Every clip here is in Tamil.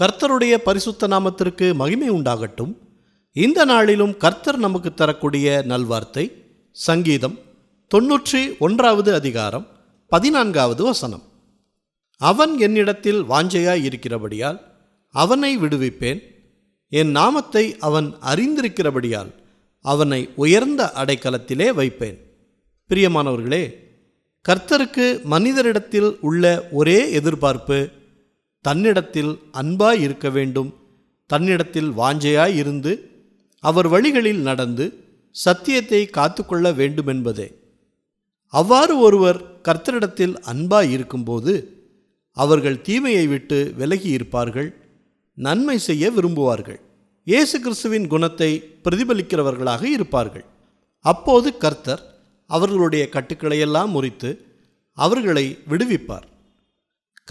கர்த்தருடைய பரிசுத்த நாமத்திற்கு மகிமை உண்டாகட்டும். இந்த நாளிலும் கர்த்தர் நமக்கு தரக்கூடிய நல்வார்த்தை சங்கீதம் தொன்னூற்றி ஒன்றாவது அதிகாரம் பதினான்காவது வசனம். அவன் என்னிடத்தில் வாஞ்சையாய் இருக்கிறபடியால் அவனை விடுவிப்பேன். என் நாமத்தை அவன் அறிந்திருக்கிறபடியால் அவனை உயர்ந்த அடைக்கலத்திலே வைப்பேன். பிரியமானவர்களே கர்த்தருக்கு மனிதரிடத்தில் உள்ள ஒரே எதிர்பார்ப்பு தன்னிடத்தில் அன்பாய் இருக்க வேண்டும். தன்னிடத்தில் வாஞ்சையாய் இருந்து அவர் வழிகளில் நடந்து சத்தியத்தை காத்துக்கொள்ள வேண்டுமென்பதே. அவ்வாறு ஒருவர் கர்த்தரிடத்தில் அன்பாய் இருக்கும்போது அவர்கள் தீமையை விட்டு விலகி இருப்பார்கள் நன்மை செய்ய விரும்புவார்கள். இயேசு கிறிஸ்துவின் குணத்தை பிரதிபலிக்கிறவர்களாக இருப்பார்கள். அப்போது கர்த்தர் அவர்களுடைய கட்டுக்களையெல்லாம் முறித்து அவர்களை விடுவிப்பார்.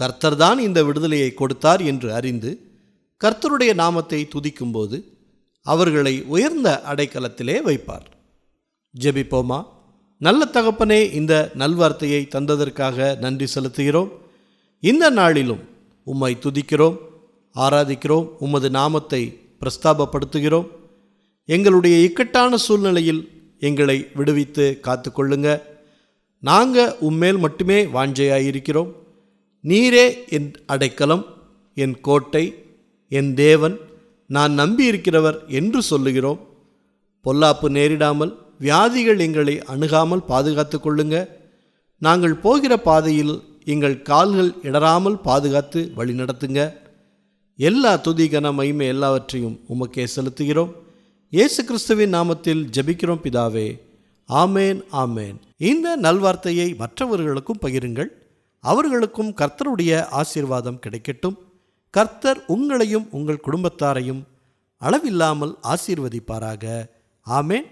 கர்த்தர்தான் இந்த விடுதலையை கொடுத்தார் என்று அறிந்து கர்த்தருடைய நாமத்தை துதிக்கும்போது அவர்களை உயர்ந்த அடைக்கலத்திலே வைப்பார். ஜெபிப்போமா? நல்ல தகப்பனே இந்த நல்வார்த்தையை தந்ததற்காக நன்றி செலுத்துகிறோம். இந்த நாளிலும் உம்மை துதிக்கிறோம் ஆராதிக்கிறோம் உமது நாமத்தை பிரஸ்தாபப்படுத்துகிறோம். எங்களுடைய இக்கட்டான சூழ்நிலையில் எங்களை விடுவித்து காத்துக்கொள்ளுங்க. நாங்கள் உம்மேல் மட்டுமே வாஞ்சையாயிருக்கிறோம். நீரே என் அடைக்கலம் என் கோட்டை என் தேவன். நான் நம்பியிருக்கிறவர் என்று சொல்லுகிறோம். பொல்லாப்பு நேரிடாமல் வியாதிகள் எங்களை அணுகாமல் பாதுகாத்து கொள்ளுங்க. நாங்கள் போகிற பாதையில் எங்கள் கால்கள் இடராமல் பாதுகாத்து வழிநடத்துங்க எல்லா துதி கன மகிமை எல்லாவற்றையும் உமக்கே செலுத்துகிறோம். இயேசு கிறிஸ்துவின் நாமத்தில் ஜெபிக்கிறோம் பிதாவே. ஆமேன் ஆமேன். இந்த நல்வார்த்தையை மற்றவர்களுக்கும் பகிருங்கள். அவர்களுக்கும் கர்த்தருடைய ஆசீர்வாதம் கிடைக்கட்டும். கர்த்தர் உங்களையும் உங்கள் குடும்பத்தாரையும் அளவில்லாமல் ஆசீர்வதிப்பாராக. ஆமேன்.